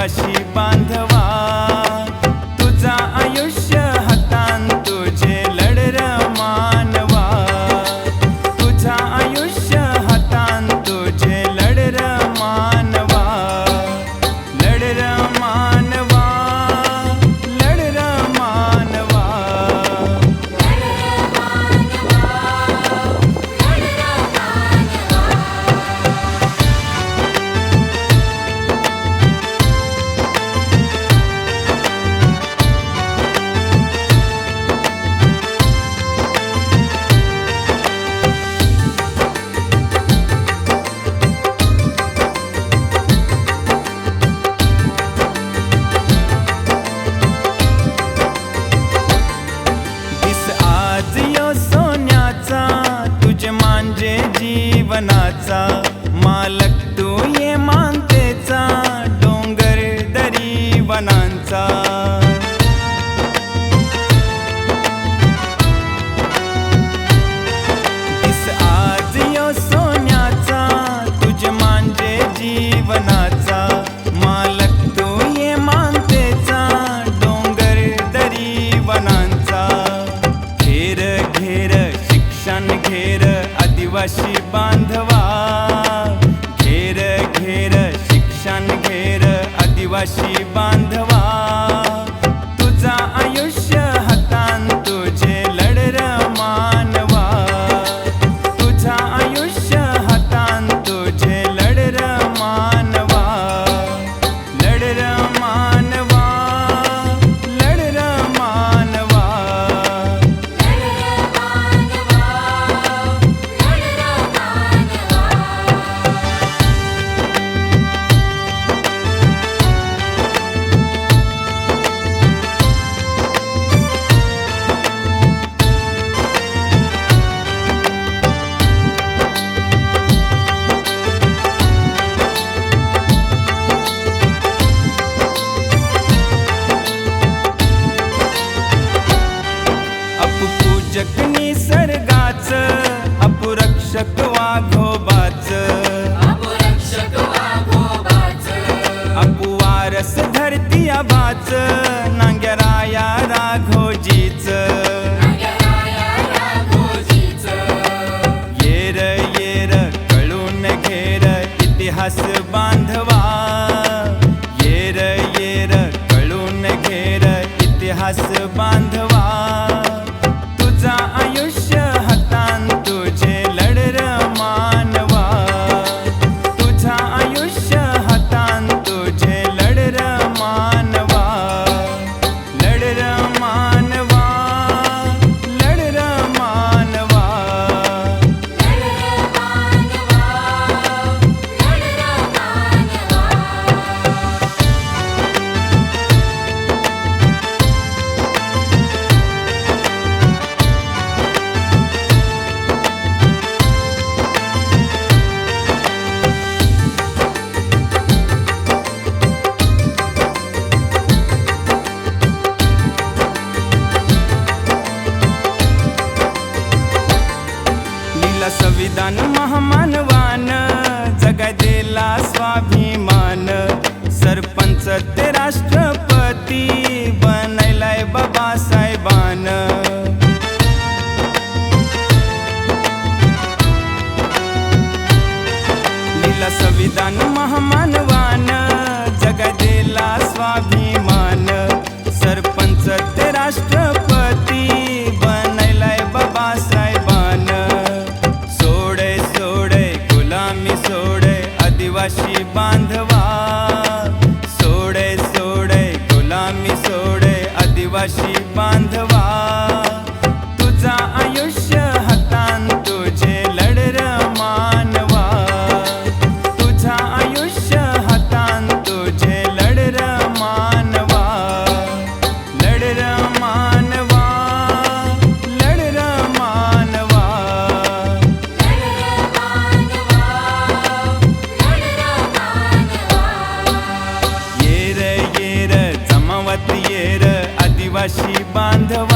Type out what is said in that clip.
देवाशी बांधव मातेचा मालक ये मानतेचा. डोंगर दरी वनांचा. आज यो सोन्याचा. तुझ मांजे जीवनाचा. मालक ये मानतेचा. डोंगर दरी वनांचा. घेर घेर शिक्षण घेर आदिवासी नावाच नांगराया राघोजीच. येर येर कळून घेर इतिहास संविधान महामानवान जग दिला स्वाभिमान सरपंच ते राष्ट्रपती. देवाशी बांधव